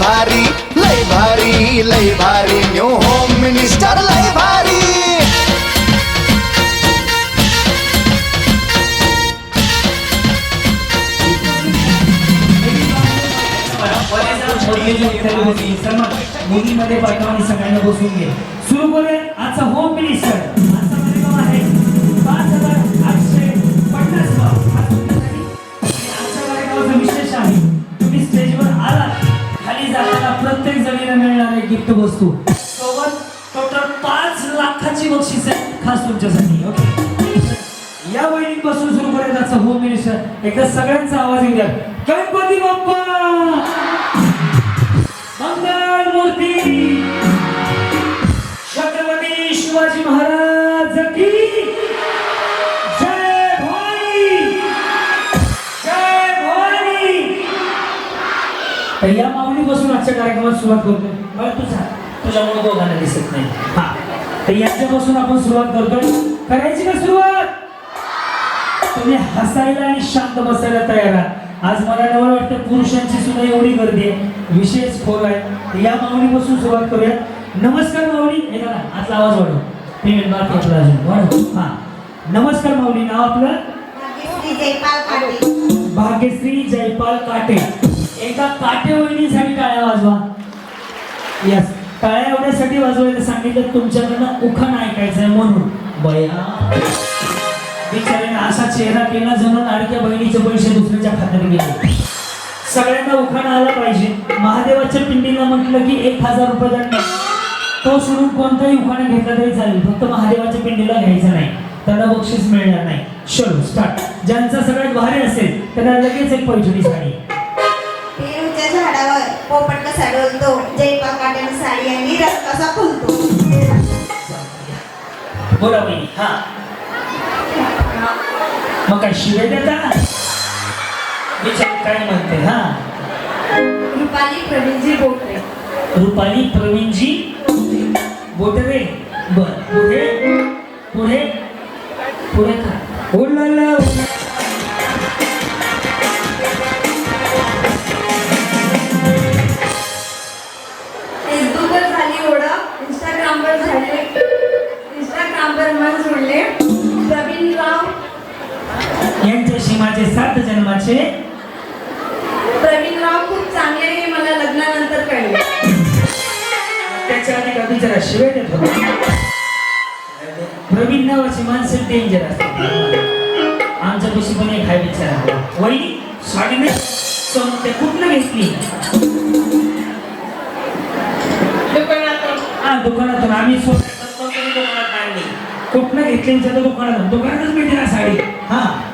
भारी लय भारी लय भारी न्यू होम मिनिस्टर लय भारी. मुलीमध्ये पाठवणे सगळ्यांना बसून घे. सुरू करूया आजचा होम मिनिस्टर खाली जाताना प्रत्येक जणीला मिळणार आहे गिफ्ट वस्तू. सोबत टोटल पाच लाखाची बक्षीस आहे खास तुमच्यासाठी ओके या वहिनीपासून सुरू करेल आजचा होम मिनिस्टर एकदा सगळ्यांचा आवाज येऊ द्या गणपती बाप्पा! मंगल मूर्ती छत्रपती शिवाजी महाराज! या माऊलीपासून आजच्या कार्यक्रमात सुरुवात करतोय. मला तुझा तुझ्यामुळे दोघांना दिसत नाही. हा. तर यांच्यापासून आपण सुरुवात करतोय. करायची का सुरुवात? तुम्ही हसायला आणि शांत बसायला तयार आहात आज मला नवं वाटतं पुरुषांची सुद्धा एवढी गर्दी आहे. विशेष खोल आहे. या माऊलीपासून सुरुवात करूया. नमस्कार माऊली. हे बघा आतला आवाज वाढव. पेमेंट बाकी आपला अजून. वाढव. हा. नमस्कार माऊली. नाव आपलं? भाग्यश्री जयपाल काटे. एका काटे वहिनीसाठी टाळ्या वाजवा. यस टाळ्या एवढ्यासाठी वाजवायला सांगितलं तुमच्याकडनं उखाण ऐकायचंय म्हणून. बया. बिचाऱ्याने असा चेहरा केला जणून लाडक्या बहिणीचे पैसे दुसऱ्याच्या खात्यात गेले. सगळ्यांना उखाण आला पाहिजे. महादेवाच्या पिंडीला म्हटलं की एक हजार रुपये दंड. तो सोडून कोणताही उखाणा घेतला तरी चालेल. फक्त महादेवाच्या पिंडीला घ्यायचं नाही. त्यांना बक्षीस मिळणार नाही. चलो स्टार्ट ज्यांचा सगळ्यात भारी असेल त्यांना लगेच एक पैठणी साडी पेरूच्या झाडावर पोपट कसा डोलतो जयपाल काट्यानं साडी आणि रस कसा फुलतो. बोला बहिणी हा. मग काय शिवे देता? विचार काय म्हणते हा? रुपाली प्रवीणजी बोकरे रुपाली प्रवीणजी बोटरे बर पुढे पुढे पुढे का? उलाला यांच्याशी माझे सात जन्माचे प्रवीण राव खूप चांगले हे मला लग्नानंतर कळले. त्याच्या आधी का बिचारा शिवे देत होता? प्रवीण नावाची माणसं डेंजर असतात. आमच्या पैसे पण एक हाय बिचारा साडी नाही. सोनं ते कुठनं घेतली? हा दुकानातून. आम्ही स्वतः दुकानात आणली कुठनं घेतली? दुकानातून. दुकानातच मिळते ना साडी. हा.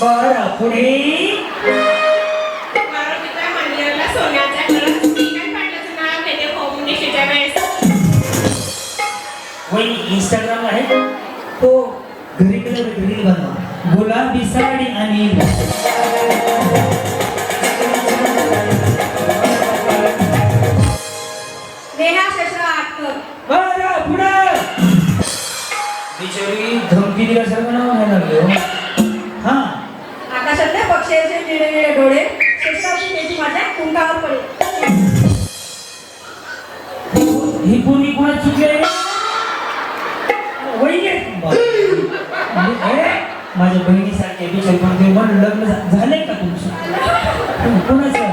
बरं पुढे. बारावीच्या मंदिराला सोन्याच्या घरात श्रीकांत पाटलाचं नाव घेते फाउंडेशनच्या वेळेस. वहिनी इंस्टाग्राम आहे. तो घरी गेलं तर घरी बनवा. गुलाबी साडी आणि नेहा शशा आटकर. बरं पुढं. बिचारी धमकी दिल्यासारखं नाव लागले हो. हा. पक्षाचे डोळे शेषाची मेची माझ्या कुंकावर ही कोणी कोणा चुकले माझ्या बहिणीसारखे बिचारी पण ते मन लग्न झा- झालंय का तुमचं? कुणाचं?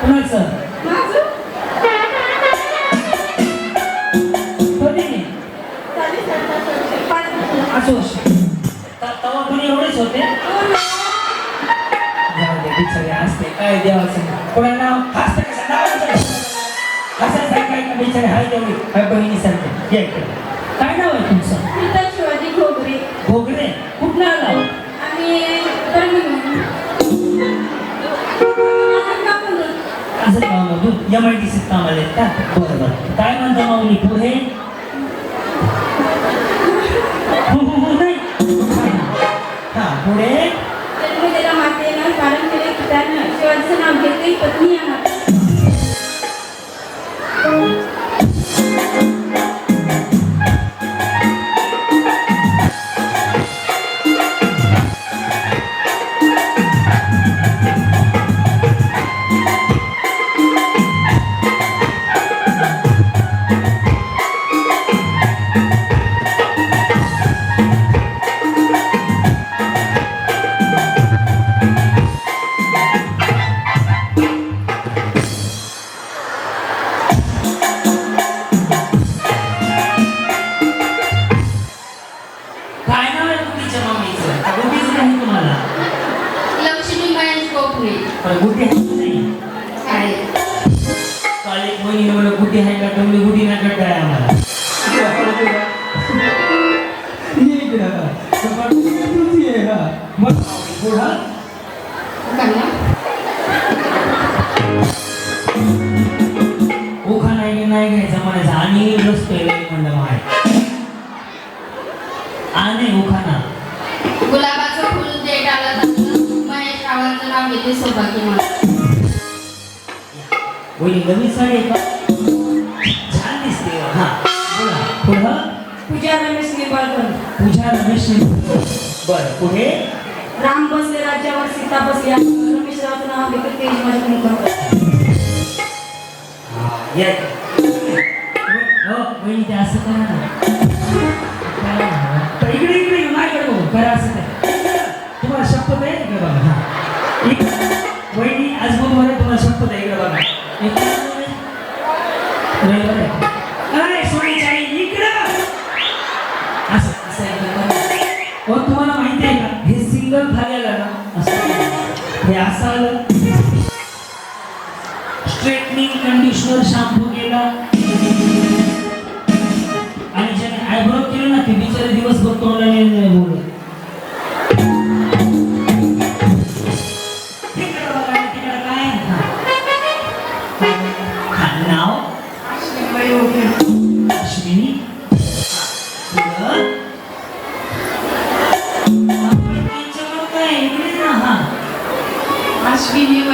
कुणाचं? असो असं तेव्हा पण एवढेच होते. दे, बिचारे असते काय देवाचं कोणाला असं काय बिचारे हाय तेवढी हाय बहिणीसारखे या इकडे काय नाव आहे तुमचं प्रीतम शिवाजी घोगरे भोगरे कुठलं आला परभणी असं कामामधून एम आय डी सीत कामाला आहेत का बरं बरं काय म्हणता माऊली पुढे देवाचं नाव काय नाव आहे मम्मीचं नाही तुम्हाला? लक्ष्मी महेश कोकणे. पण आहे की नाही? आहे काल एक महिने म्हणलं गुटी आहे का? तुम्ही गुटी नाही करताय आम्हाला घेते सौभाग्य म्हणून वहिनी नवीन साडी का? छान दिसते. हा बोला. पुढं? पूजा रमेश निंबाळकर. पूजा रमेश बर पुढे? राम बसले राज्यावर सीता बसल्या रमेश रावचं नाव घेते तेज माझ्या मुखावर या. हो वहिनी ते असं करा ना. इकडे इकडे माझ्याकडे बघू. करा असं तुम्हाला शपथ आहे? इकडे बघा हा. वहिनी आज बरोबर तुम्हाला शपथ आहे इकडे बघा. अरे असं असं तुम्हाला माहिती आहे का? हे सिंगल झालेलं ना असं हे असं आलं. स्ट्रेटनिंग कंडिशनर शॅम्पू केला. आणि ज्याने आयब्रो केलं ना ते बिचारे दिवसभर तोंडाने नाही बोलत. You.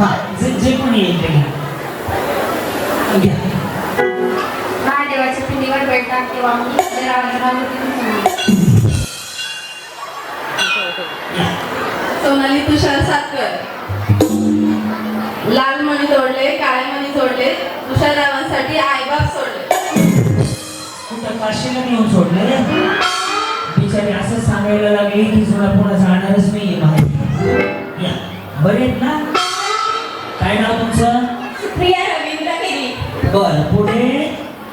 हा जे जे पण येईल ते घ्या. महादेवाच्या पिंडीवर बैठक किंवा. सोनाली तुषार सातकर. लाल मणी तोडले काळे मणी तोडले तुषार रावांसाठी आईबाप सोडले. कुठं काशीला नेऊन सोडलं रे. बिचारी असं सांगायला लागली की जुना पुन्हा जाणारच नाहीये या बरे आहेत ना? काय नाव तुमचं? प्रिया रवींद्र गिरी. बर पुढे?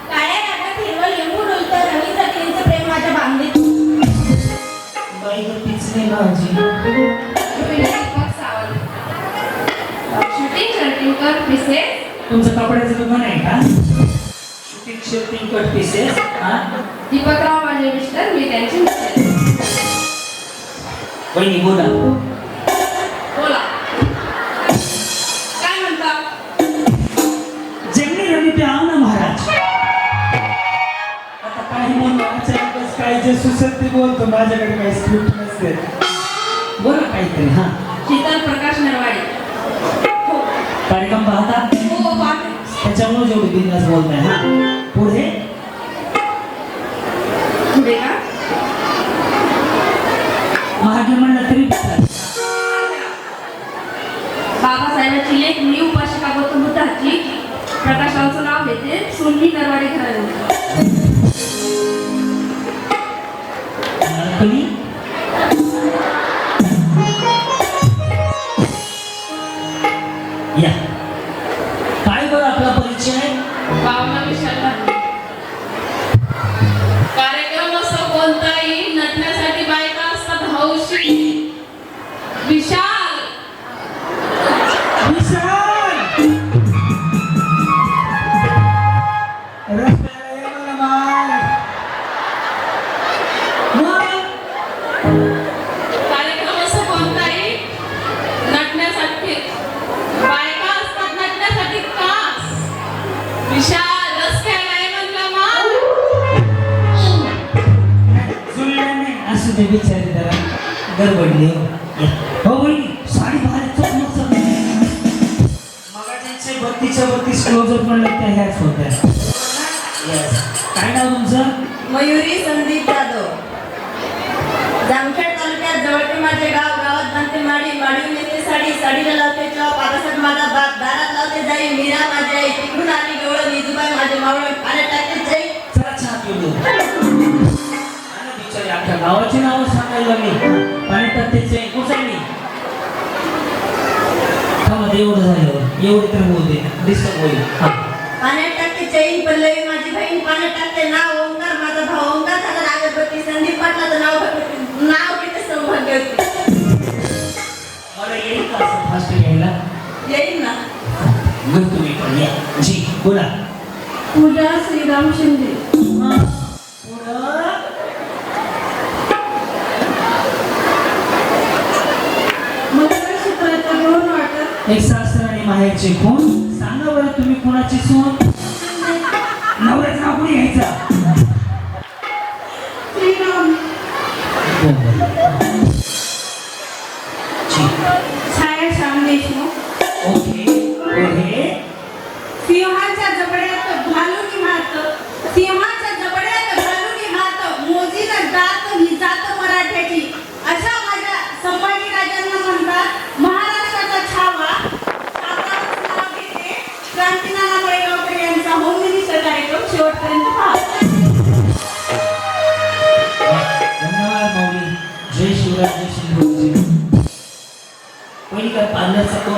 काळ्या नागात हिरवं लिंबू डुलतं रवी सगळींचं प्रेम माझ्या बांधीत. बाई तीच नाही भाजी दीपक सावंत. शूटिंग शर्टिंग कर पिसेस तुमचं कपड्याचं दुकान आहे का? शूटिंग शूटिंग कट पीसेस हा? दीपकराव माझे मिस्टर मी त्यांचे बोला. जे बोलतो माझ्याकडे काही स्क्रिप्ट नसते. बोला काहीतरी हा. शीतल प्रकाश नरवाडे. कार्यक्रम पाहता? हो पाहते. त्याच्यामुळे जेवढे बिंदास बोलताय हा. पुढे? الشرعي بشرط होत्या. काय नाव तुमचं? मयुरी संदीप जाधव. जामखेड तालुक्यात जवळचे माझे गाव गावात बांधते माडी. माडी नेते साडी साडीला लावते चॉप आकाशात माझा बाप दारात लावते जाई. मीरा माझी आई. तिकडून आली गवळ निजूबाई माझे मावळ पाण्यात टाकते जाई. बिचारी गावाची नावं सांगायला लागली. पाणी त्याचे कुठली थांबा ते एवढं झालं एवढं तर दे. डिस्टर्ब होईल. पाण्यात टाकते चैन पल्लवी माझी बहीण पाण्यात टाकते. नाव ओंकार माझा भाऊ ओंकार झाला अगरबत्ती संदीप पाटलाचं नाव नाव घेते सौभाग्यवती मला येईल का फास्ट घ्यायला येईल ना. मग तुम्ही पण या जी बोला. पूजा श्रीराम शिंदे. हा. एक सासर आणि माहेरचे कोण बरं तुम्ही कोणाची सून? नवऱ्याचं नाव कोणी घ्यायचं? ओके सिंहाच्या जबड्यात घालून हात सिंहाच्या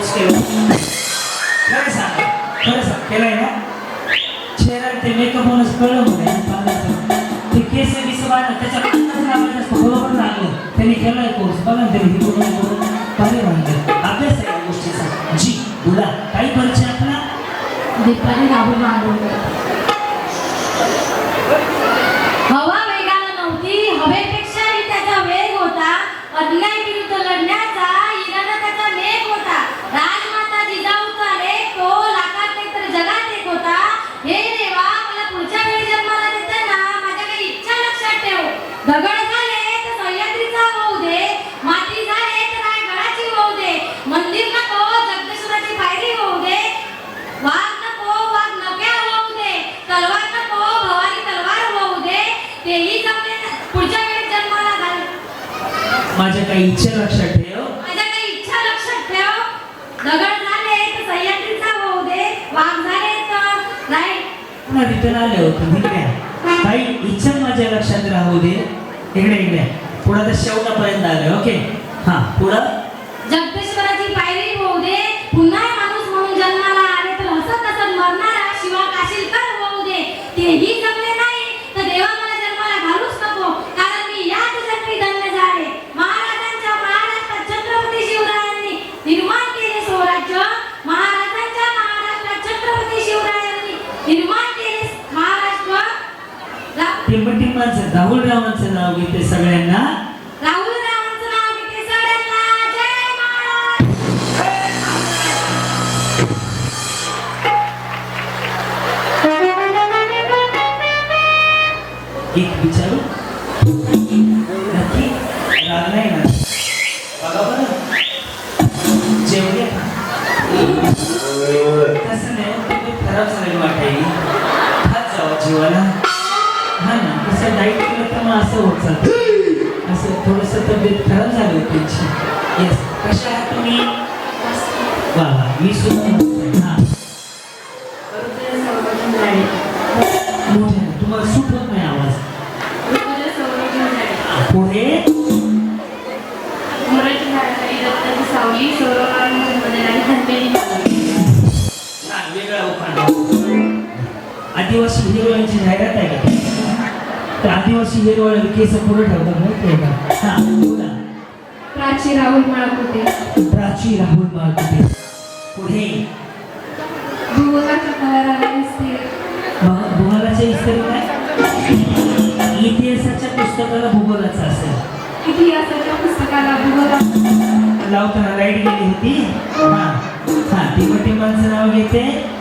कोर्स केला खरं सांगा खरं सांग केलाय ना? चेहरा ते मेकअप होणंच कळलं म्हणे ते केस बिस वाढलं त्याच्या बरोबर लागलं. त्यांनी केलाय कोर्स बघा त्यांनी हिकडून करून अभ्यास आहे या गोष्टीचा. जी बोला काही परिचय आपला? दीपाली राहुल मांडवकर हवा वेगाला नव्हती हवेपेक्षाही त्याचा वेग होता अन्याय विरुद्ध लढण्याचा इरादा त्याचा लेख होता राजमाता जिजाऊचा लेख तो लाखात एक तर जगात एक होता हे देवा मला पुढच्या वेळी जन्माला देताना माझ्या काही इच्छा लक्षात ठेव दगड झाले तर सह्याद्रीचा होऊ दे माती झाले तर रायगडाची होऊ दे मंदिर नको जगदेश्वराची पायरी होऊ दे वाघ नको वाघ नक्या होऊ दे तलवार नको भवानी तलवार होऊ दे तेही जमले ना- पुढच्या वेळी जन्माला घाल माझ्या काही इच्छा लक्षात ठेव. माझ्या काही इच्छा लक्षात ठेव. दगड झाले तर सह्याद्रीचा होऊ दे. वाघ झाले तर राईट पुन्हा रिटर्न आले होते इकडे काही इच्छा माझ्या लक्षात राहू दे. इकडे इकडे. पुढं तर शेवटापर्यंत आले ओके? हा पुढं? जगदेश्वराची पायरी होऊ दे. पुन्हा आदिवासी हिरोईनची जाहिरात आहे का? तर आदिवासी हिरोईन केस पुढे ठेवतात माहिती आहे का? हा प्राची राहुल माळकुटे. प्राची राहुल माळकुटे. पुढे. भूगोलाच्या कलराला दिसते. भू- भूगोलाच्या इस्त्री काय? इतिहासाच्या पुस्तकाला भूगोलाचं असेल इतिहासाच्या पुस्तकाला भूगोला लावताना लाइट गेली होती. हा. हा ती मोठी माणसं नाव घेते.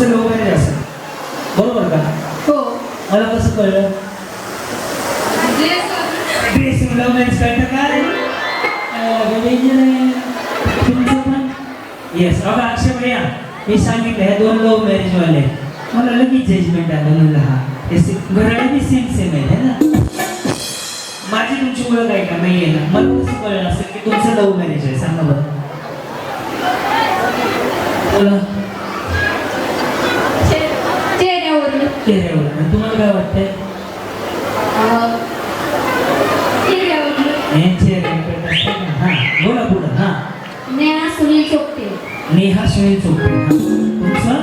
हा, तुमचं लव मॅरेज असेल बरोबर का? हो. मला कसं कळलं? ड्रेस ड्रेस लव मॅरेज कळतं का रे अं, danger आहे. तुमचं पण? येस अगं अक्षय भैया मी सांगितलं ह्या दोन लव्ह मॅरेज वाले मला लगेच जजमेंट आलं म्हणलं हा हे घराला बी सेम सेम आहे है ना? माझी तुमची ओळख आहे का नाही आहे ना. मला कसं कळलं असेल की तुमचं लव्ह मॅरेज आहे? सांगा बरं. बोला. चेहऱ्यावर आणि तुम्हाला काय वाटतंय हे हां बोला पुढं हां नेहा सुनील चोपटे नेहा सुनील चोपडे हां तुमचं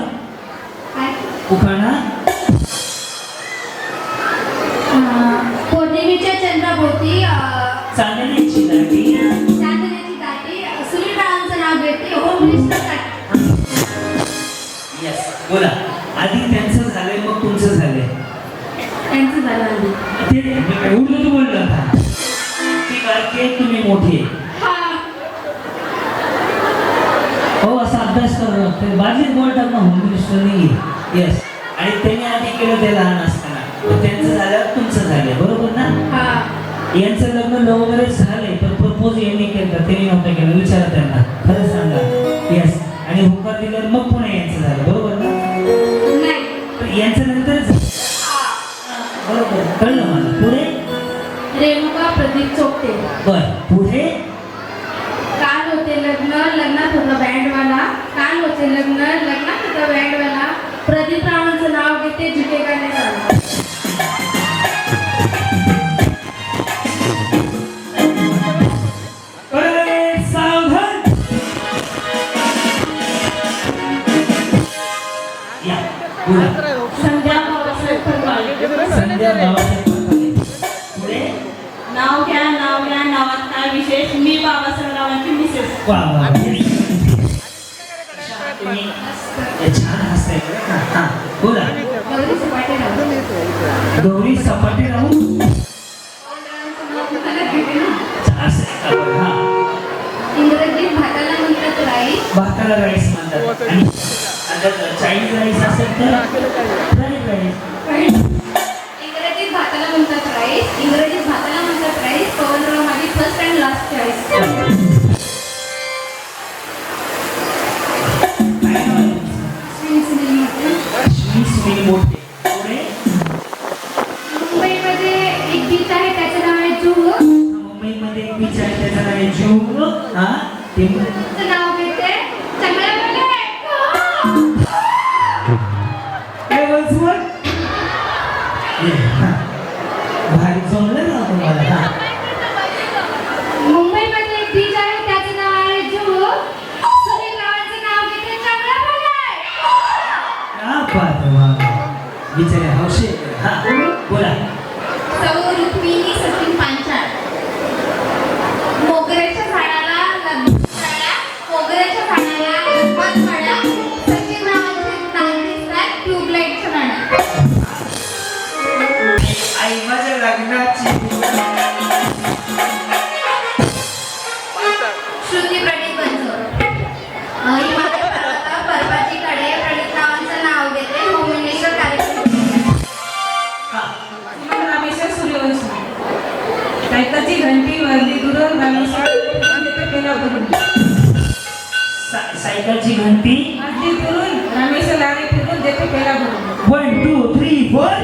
उखाणा पौर्णिमेच्या चंद्राभोवती चांदण्याची दाटी चांदण्याची दाटी अं, सुनील रावांचं नाव घेते होम मिनिस्टर येस बोला आधी त्यांचं झालंय मग तुमचं झालंय. त्यांचं झालं आधी. ते उडलं तू बोललं आता. ती बारकी आहे तुम्ही मोठी. हा. हो असा अभ्यास करावा लागतो. बाजीत बोलतात ना होम मिनिस्टर नाही येस आणि त्यांनी आधी केलं ते लहान असताना. तर त्यांचं झालं तुमचं झालंय. बरोबर ना? हा. यांचं लग्न लव मॅरेज झालंय पण प्रपोज यांनी केलं त्यांनी नव्हतं केलं. विचारा त्यांना. खरं सांगा. येस आणि होकार दिल्यावर मग पुन्हा यांचं झालं. बरोबर? यांचं नंतर बरोबर. कळलं मला? पुढे? रेणुका प्रदीप चोपटे. बर. पुढे? काल होते लग्न लग्नात होतं बँडवाला. काल होते लग्न लग्नात होतं बँडवाला. प्रदीप रावांचं नाव घेते जिथे गाणे पुढे. नाव घ्या नाव घ्या नावात काय विशेष? मी बाबासाहेब रावांची मिसेस छान हसताय बोला. गौरी सपाटे राव गौरी सपाटे? हा. इंग्रजीत भाताला म्हणतात राईस भाताला राईस म्हणतात. आणि आता चायनीज राईस असेल तर फ्राईड राईस म्हणतात राईस इंग्रजीत भाताला म्हणतात राईस पवनराव माझी फर्स्ट अँड लास्ट चॉईस काय नाव मुंबईमध्ये एक बीच आहे त्याचं नाव आहे जुहू मुंबईमध्ये एक बीच आहे त्याचं नाव आहे जुहू हा? ते सायकलची घंटी घंटी फिरून रमेश लागे फिरून देते पेला भरून वन टू थ्री फोर